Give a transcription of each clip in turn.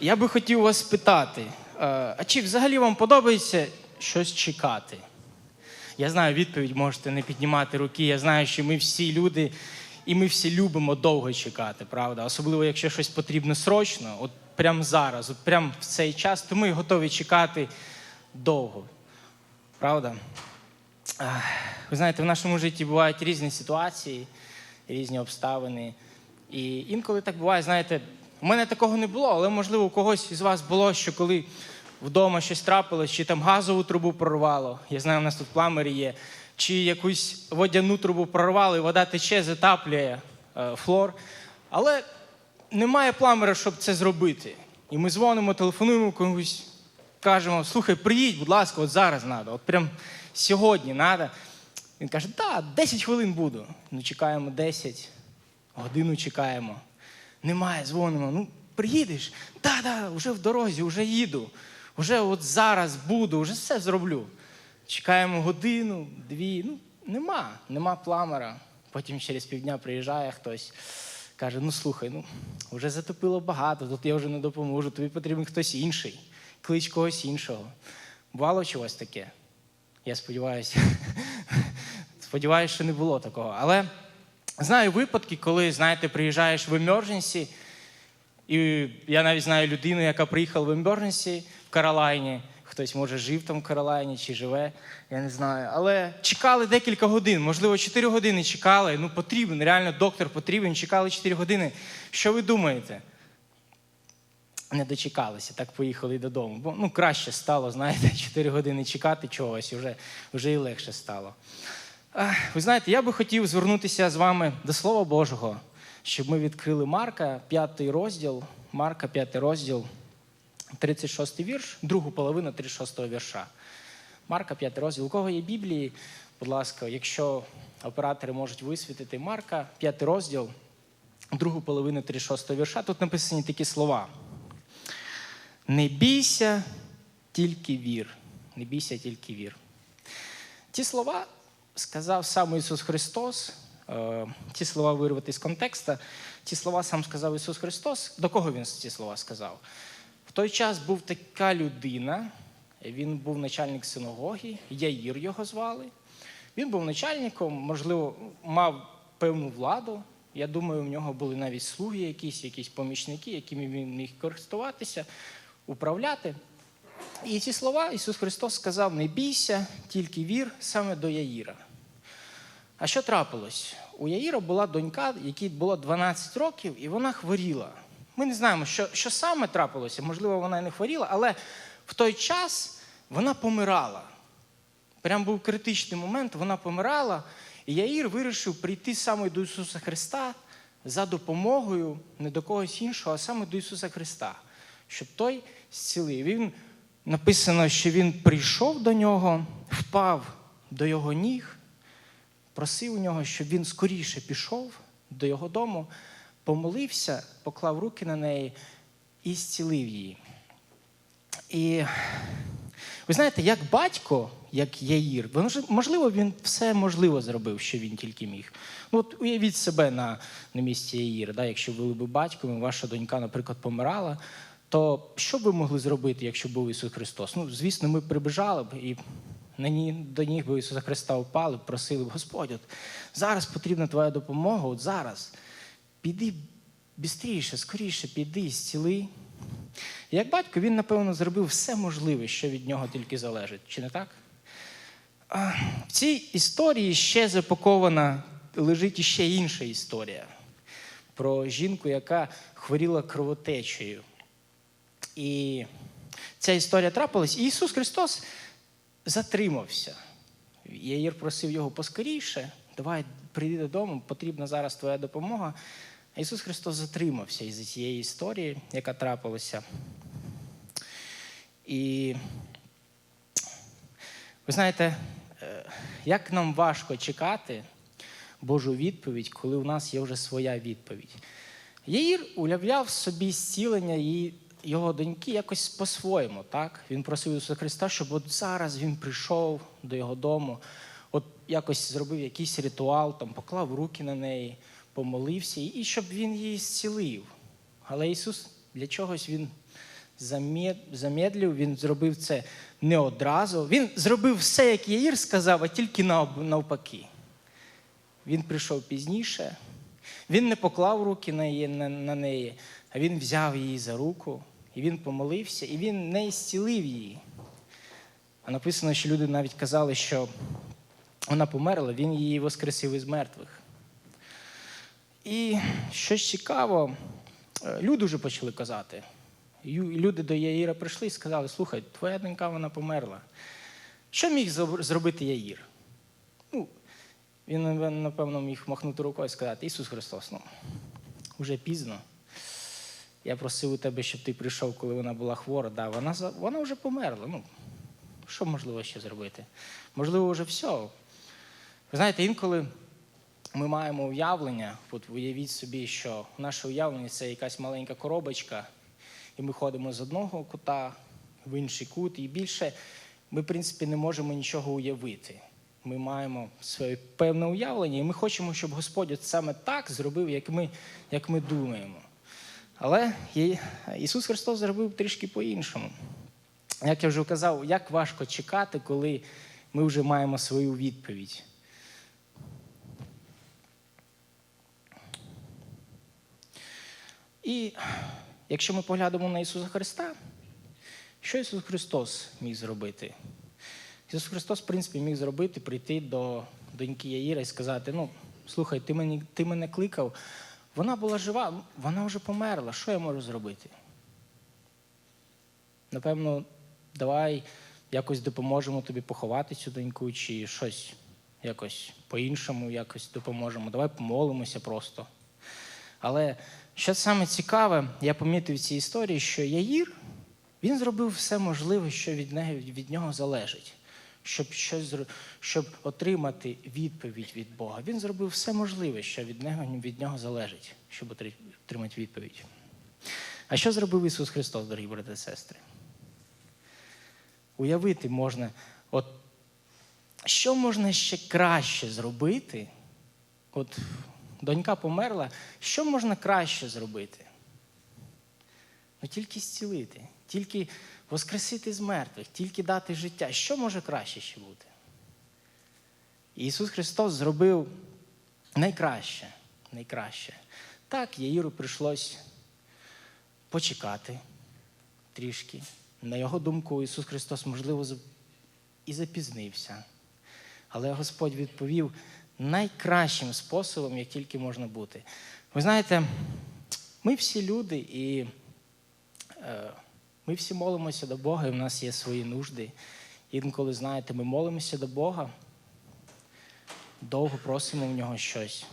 Я би хотів вас спитати, е, а чи взагалі вам подобається щось чекати? Я знаю відповідь, можете не піднімати руки. Я знаю, що ми всі люди, і ми всі любимо довго чекати, правда? Особливо, якщо щось потрібно срочно, от прямо зараз, от прямо в цей час, то ми готові чекати довго. Правда? Ви знаєте, в нашому житті бувають різні ситуації, різні обставини. І інколи так буває, знаєте, у мене такого не було, але можливо у когось із вас було, що коли вдома щось трапилось, чи там газову трубу прорвало. Я знаю, у нас тут пламери є, чи якусь водяну трубу прорвало, і вода тече, затаплює е, флор. Але немає пламера, щоб це зробити. І ми дзвонимо, телефонуємо комусь, кажемо: слухай, приїдь, будь ласка, от зараз треба, от прям сьогодні треба. Він каже, так, 10 хвилин буду. Ну, чекаємо 10, годину чекаємо. Немає, дзвонимо. Ну, приїдеш? Так, так, вже в дорозі, вже їду. Вже от зараз буду, вже все зроблю. Чекаємо годину, дві. Ну, нема, нема пламера. Потім через півдня приїжджає хтось, каже: ну слухай, ну вже затопило багато, тут я вже не допоможу, тобі потрібен хтось інший, клич когось іншого. Бувало чогось таке? Я сподіваюся. Сподіваюся, що не було такого. Але знаю випадки, коли, знаєте, приїжджаєш в емерженсі, і я навіть знаю людину, яка приїхала в емерженсі в Каролайні. Хтось, може, жив там в Каролайні чи живе, я не знаю. Але чекали декілька годин, можливо, 4 години чекали. Ну, потрібен, реально доктор потрібен, чекали 4 години. Що ви думаєте? Не дочекалися, так поїхали додому. Бо ну, краще стало, знаєте, 4 години чекати чогось, вже, вже і легше стало. Ви знаєте, я би хотів звернутися з вами до Слова Божого, щоб ми відкрили Марка, п'ятий розділ, Марка, п'ятий розділ, 36 вірш, другу половину 36 вірша. Марка, п'ятий розділ. У кого є Біблії, будь ласка, якщо оператори можуть висвітити Марка, п'ятий розділ, другу половину 36 вірша, тут написані такі слова. Не бійся, тільки вір. Не бійся, тільки вір. Ті слова сказав сам Ісус Христос. е, Ті слова вирвати з контекста. Ті слова сам сказав Ісус Христос. До кого Він ці слова сказав? В той час був така людина, він був начальник синагоги, Яїр його звали. Він був начальником, можливо, мав певну владу. Я думаю, в нього були навіть слуги якісь, якісь помічники, якими він міг користуватися, управляти. І ці слова Ісус Христос сказав: не бійся, тільки вір саме до Яїра. А що трапилось? У Яїра була донька, якій було 12 років, і вона хворіла. Ми не знаємо, що, що саме трапилося. Можливо, вона і не хворіла, але в той час вона помирала. Прям був критичний момент, вона помирала, і Яїр вирішив прийти саме до Ісуса Христа за допомогою не до когось іншого, а саме до Ісуса Христа, щоб той зцілив. Він написано, що він прийшов до нього, впав до його ніг, просив у нього, щоб він скоріше пішов до його дому, помолився, поклав руки на неї і зцілив її. І ви знаєте, як батько, як Яїр, можливо, він все можливо зробив, що він тільки міг. Ну, от уявіть себе на, на місці Яїра, да? якщо ви були батьком, і ваша донька, наприклад, помирала, то що б ви могли зробити, якщо був Ісус Христос? Ну, звісно, ми прибіжали б і до ніг би Ісуса Христа впали, просили б, Господь, от зараз потрібна твоя допомога, от зараз. Піди бістріше, скоріше, піди, зціли. Як батько, він, напевно, зробив все можливе, що від нього тільки залежить, чи не так? В цій історії ще запакована, лежить іще інша історія про жінку, яка хворіла кровотечею. І ця історія трапилась, і Ісус Христос затримався. Яїр просив його поскоріше, давай прийди додому, потрібна зараз твоя допомога. Ісус Христос затримався із цієї історії, яка трапилася. І ви знаєте, е, як нам важко чекати Божу відповідь, коли у нас є вже своя відповідь. Яїр уявляв собі зцілення її, його доньки якось по-своєму. так? Він просив Ісуса Христа, щоб от зараз він прийшов до його дому, от якось зробив якийсь ритуал, там, поклав руки на неї, помолився, і щоб він її зцілив. Але Ісус для чогось він замедлив, він зробив це не одразу. Він зробив все, як Яїр сказав, а тільки навпаки. Він прийшов пізніше, він не поклав руки на неї, а він взяв її за руку, і він помолився, і він не зцілив її. А написано, що люди навіть казали, що вона померла, він її воскресив із мертвих. І щось цікаво, е, люди вже почали казати. Люди до Яїра прийшли і сказали: слухай, твоя донька вона померла. Що міг зробити Яїр? Ну, він, напевно, міг махнути рукою і сказати: Ісус Христос, ну, вже пізно. Я просив у тебе, щоб ти прийшов, коли вона була хвора. Да, вона, вона вже померла. Ну, що можливо ще зробити? Можливо, вже все. Ви знаєте, інколи ми маємо уявлення, от уявіть собі, що наше уявлення це якась маленька коробочка, і ми ходимо з одного кута в інший кут, і більше ми, в принципі, не можемо нічого уявити. Ми маємо своє певне уявлення, і ми хочемо, щоб Господь от саме так зробив, як ми, як ми думаємо. Але Ісус Христос зробив трішки по-іншому. Як я вже казав, як важко чекати, коли ми вже маємо свою відповідь. І якщо ми поглянемо на Ісуса Христа, що Ісус Христос міг зробити? Ісус Христос, в принципі, міг зробити, прийти до доньки Яїра і сказати: ну, слухай, ти мені, ти мене кликав, вона була жива, вона вже померла. Що я можу зробити? Напевно, давай якось допоможемо тобі поховати цю доньку, чи щось якось по-іншому якось допоможемо. Давай помолимося просто. Але що саме цікаве, я помітив в цій історії, що Яїр він зробив все можливе, що від, неї, від нього залежить, щоб, щось, щоб отримати відповідь від Бога. Він зробив все можливе, що від нього, від нього залежить, щоб отримати відповідь. А що зробив Ісус Христос, дорогі брати і сестри? Уявити можна, от що можна ще краще зробити? От донька померла, що можна краще зробити? Ну тільки зцілити, тільки воскресити з мертвих, тільки дати життя. Що може краще ще бути? Ісус Христос зробив найкраще, найкраще. Так, Яїру прийшлось почекати трішки. На його думку, Ісус Христос, можливо, і запізнився. Але Господь відповів найкращим способом, як тільки можна бути. Ви знаєте, ми всі люди, і е, ми всі молимося до Бога, і в нас є свої нужди. Інколи, знаєте, ми молимося до Бога, довго просимо в нього щось.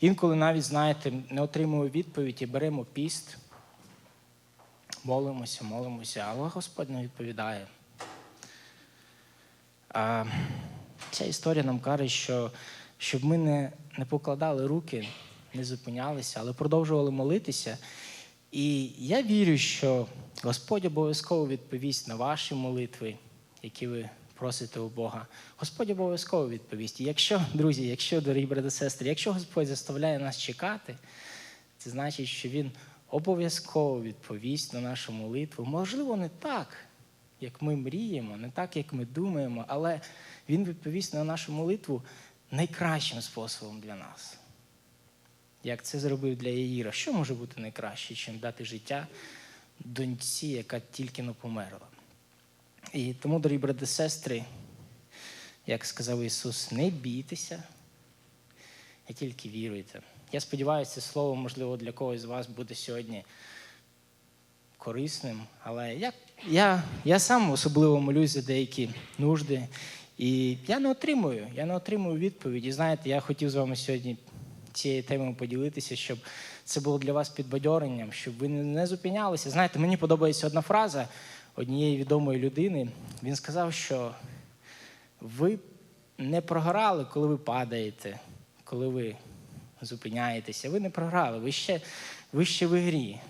Інколи навіть, знаєте, не отримуємо відповідь і беремо піст, молимося, молимося, але Господь не відповідає. А ця історія нам каже, що щоб ми не, не покладали руки, не зупинялися, але продовжували молитися. І я вірю, що Господь обов'язково відповість на ваші молитви, які ви просите у Бога. Господь обов'язково відповість. І якщо, друзі, якщо, дорогі брати сестри, якщо Господь заставляє нас чекати, це значить, що Він обов'язково відповість на нашу молитву. Можливо, не так, як ми мріємо, не так, як ми думаємо, але Він відповість на нашу молитву найкращим способом для нас. Як це зробив для Яїра. Що може бути найкраще, чим дати життя доньці, яка тільки но померла? І тому, дорогі брати і сестри, як сказав Ісус, не бійтеся, а тільки віруйте. Я сподіваюся, це слово, можливо, для когось з вас буде сьогодні корисним. Але я, я, я сам особливо молюсь за деякі нужди. І я не отримую, я не отримую відповіді. Знаєте, я хотів з вами сьогодні цією темою поділитися, щоб це було для вас підбадьоренням, щоб ви не зупинялися. Знаєте, мені подобається одна фраза однієї відомої людини. Він сказав, що ви не програли, коли ви падаєте, коли ви зупиняєтеся. Ви не програли, ви ще, ви ще в ігрі,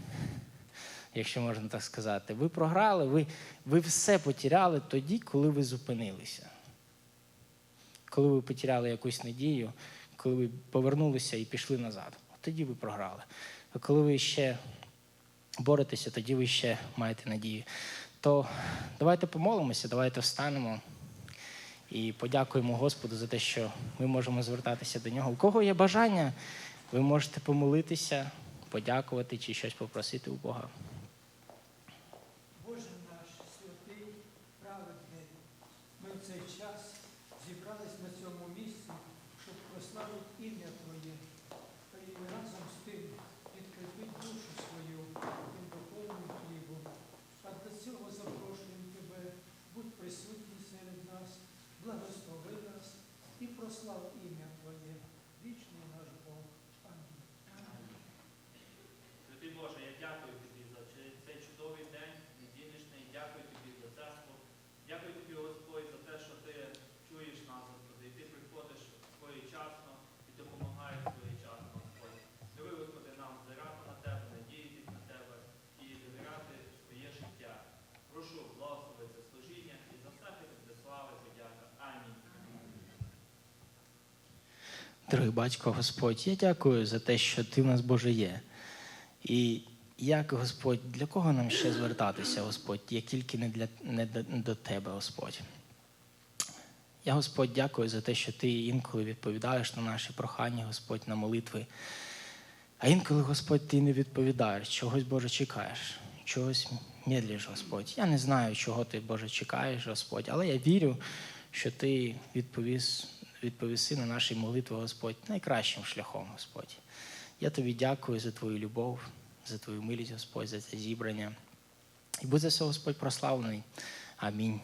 якщо можна так сказати. Ви програли, ви, ви все потеряли тоді, коли ви зупинилися. Коли ви потеряли якусь надію, коли ви повернулися і пішли назад. Тоді ви програли. А коли ви ще боретеся, тоді ви ще маєте надію. То давайте помолимося, давайте встанемо і подякуємо Господу за те, що ми можемо звертатися до нього. У кого є бажання, ви можете помолитися, подякувати чи щось попросити у Бога. Боже наш святий, праведний, ми в цей час зібрались на цьому місці, щоб прославити ім'я Твоє, та й разом з тим підкріпити душу свою тим духовним хлібом. А до цього запрошуємо Тебе, будь присутній серед нас, благослови нас і прослав ім'я Твоє, вічний наш Бог. Амінь. Святий Боже, я дякую тобі за чи- цей чудовий день, недільничний. Дякую тобі за церкву. Дякую тобі, Господь, за те, що ти чуєш нас, Господи, і ти приходиш своєчасно і допомагаєш своєчасно, Господь. Диви, Господи, нам взирати на тебе, надіятись на тебе і довіряти своє життя. Прошу, благослови це служіння і за все тобі буде слава і подяка. Амінь. Дорогий батько Господь, я дякую за те, що ти в нас Боже є. І як Господь, для кого нам ще звертатися, Господь, як тільки не, для, не до, Тебе, Господь. Я, Господь, дякую за те, що ти інколи відповідаєш на наші прохання, Господь, на молитви. А інколи, Господь, ти не відповідаєш, чогось, Боже, чекаєш, чогось медлиш, Господь. Я не знаю, чого ти, Боже, чекаєш, Господь, але я вірю, що ти відповіс, відповіси на наші молитви, Господь, найкращим шляхом, Господь. Я тобі дякую за твою любов, за твою милість, Господь, за це зібрання. І будь за все, Господь, прославлений. Амінь.